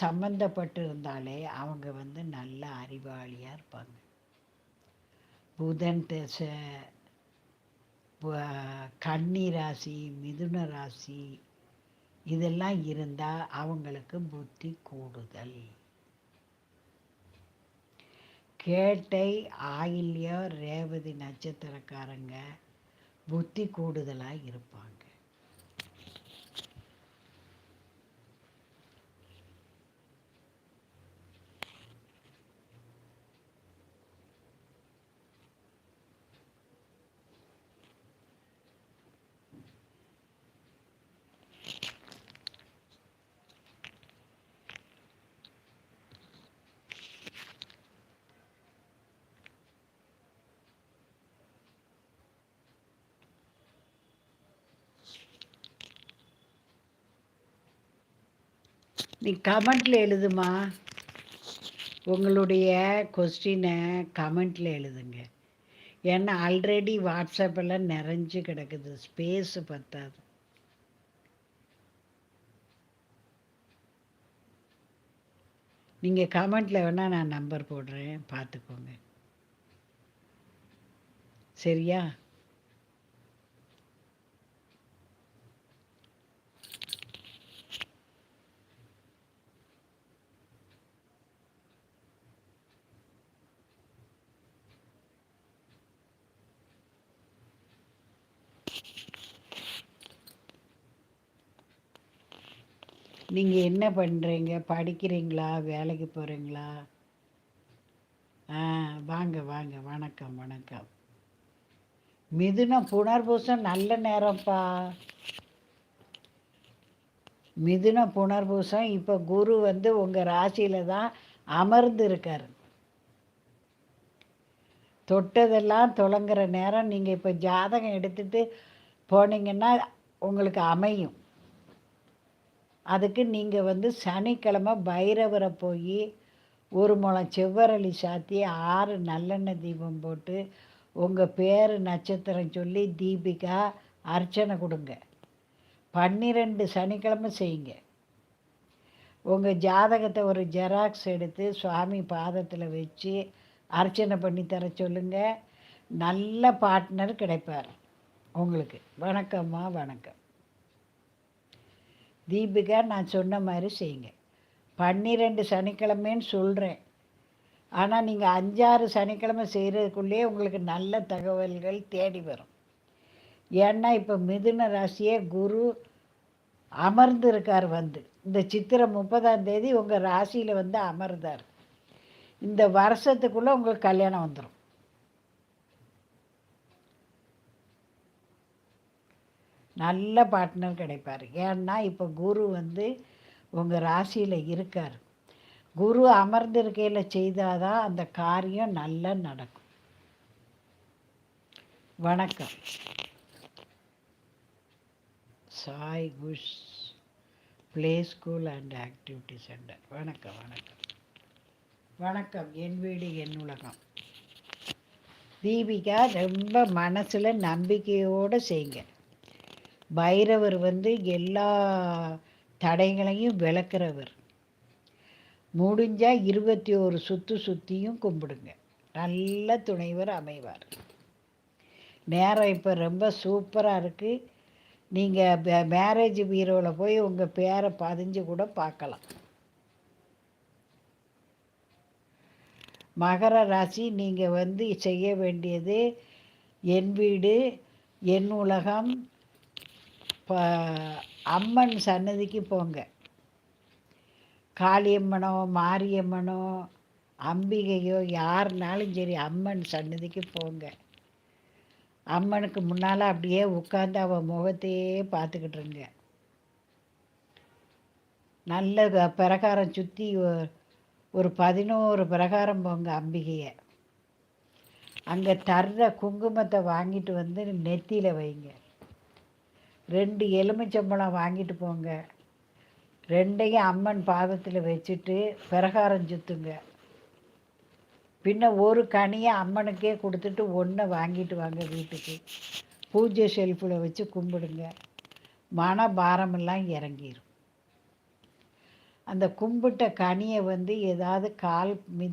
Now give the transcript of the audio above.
சம்மந்தப்பட்டு இருந்தாலே அவங்க வந்து நல்ல அறிவாளியாக இருப்பாங்க. புதன் தசை கன்னி ராசி மிதுன ராசி இதெல்லாம் இருந்தால் அவங்களுக்கு புத்தி கூடுதல். கேட்டை ஆயில்யோ ரேவதி நட்சத்திரக்காரங்க புத்தி கூடுதலாக இருப்பாங்க. நீ கமெண்ட்டில் எழுதுமா? உங்களுடைய கொஸ்டினை கமெண்ட்டில் எழுதுங்க. ஏன்னா ஆல்ரெடி வாட்ஸ்அப்பெல்லாம் நிறைஞ்சு கிடக்குது. ஸ்பேஸு பத்தாது. நீங்கள் கமெண்ட்டில் வேணால் நான் நம்பர் போடுறேன். பார்த்துக்கோங்க. சரியா? நீங்கள் என்ன பண்ணுறீங்க படிக்கிறீங்களா? வேலைக்கு போகிறீங்களா ஆ வாங்க வாங்க. வணக்கம் வணக்கம். மிதுனம் புனர்பூசம் நல்ல நேரம்ப்பா. மிதுன புனர்பூசம் இப்போ குரு வந்து உங்கள் ராசியில் தான் அமர்ந்து இருக்கார் தொட்டதெல்லாம் தொடங்குற நேரம் நீங்கள் இப்போ ஜாதகம் எடுத்துகிட்டு போனீங்கன்னா உங்களுக்கு அமையும். அதுக்கு நீங்கள் வந்து சனிக்கிழமை பைரவரை போய் ஒரு முளம் செவ்வரளி சாத்தி ஆறு நல்லெண்ணெய் தீபம் போட்டு உங்கள் பேர் நட்சத்திரம் சொல்லி தீபிகா அர்ச்சனை கொடுங்க. பன்னிரெண்டு சனிக்கிழமை செய்யுங்க. உங்கள் ஜாதகத்தை ஒரு ஜெராக்ஸ் எடுத்து சுவாமி பாதத்தில் வச்சு அர்ச்சனை பண்ணி தர சொல்லுங்கள் நல்ல பார்ட்னர் கிடைப்பார். உங்களுக்கு வணக்கம்மா வணக்கம். தீபிகா நான் சொன்ன மாதிரி செய்யுங்க. பன்னிரெண்டு சனிக்கிழமைன்னு சொல்கிறேன் ஆனால் நீங்கள் அஞ்சாறு சனிக்கிழமை செய்கிறதுக்குள்ளேயே உங்களுக்கு நல்ல தகவல்கள் தேடி வரும். ஏன்னா இப்போ மிதுன ராசியே குரு அமர்ந்து இருக்கார் வந்து. இந்த சித்திரை முப்பதாம் தேதி உங்கள் ராசியில் வந்து அமர்ந்தார். இந்த வருஷத்துக்குள்ளே உங்களுக்கு கல்யாணம் வந்துடும் நல்ல பார்ட்னர் கிடைப்பார். ஏன்னா இப்போ குரு வந்து உங்கள் ராசியில் இருக்கார். குரு அமர்ந்திருக்கையில் செய்தால் தான் அந்த காரியம் நல்லா நடக்கும். வணக்கம். Sai Kush play school and activity centre வணக்கம் வணக்கம். வணக்கம். என் வீடு என் உலகம். தீபிகா ரொம்ப மனசில் நம்பிக்கையோடு செய்யுங்க பைரவர் வந்து எல்லா தடைகளையும் விளக்குறவர். முடிஞ்சால் இருபத்தி ஒரு சுற்று சுற்றியும் கும்பிடுங்க. நல்ல துணைவர் அமைவார். நேரம் இப்போ ரொம்ப சூப்பராக இருக்குது நீங்கள் மேரேஜ் பீரோவில் போய் உங்கள் பேரை பதிஞ்சு கூட பார்க்கலாம். மகர ராசி நீங்கள் வந்து செய்ய வேண்டியது என் வீடு என் உலகம் அம்மன் சன்னதிக்கு போங்க. காளியம்மனோ மாரியம்மனோ அம்பிகையோ யாருனாலும் சரி அம்மன் சன்னதிக்கு போங்க. அம்மனுக்கு முன்னால் அப்படியே உட்காந்து அவள் முகத்தையே பார்த்துக்கிட்டுருங்க நல்ல பிரகாரம் சுற்றி ஒரு பதினோரு பிரகாரம் போங்க அம்பிகையை. அங்கே தர்ற குங்குமத்தை வாங்கிட்டு வந்து நெத்தியில் வைங்க. ரெண்டு எலுமிச்சம்பழம் வாங்கிட்டு போங்க. ரெண்டையும் அம்மன் பாதத்தில் வச்சுட்டு பிரகாரம் சுற்றுங்க பின்ன ஒரு கனியை அம்மனுக்கே கொடுத்துட்டு ஒன்றை வாங்கிட்டு வாங்க வீட்டுக்கு. பூஜை ஷெல்ஃபில் வச்சு கும்பிடுங்க. மன பாரமெல்லாம் இறங்கிடும் அந்த கும்பிட்ட கனியை வந்து ஏதாவது கால் மிதி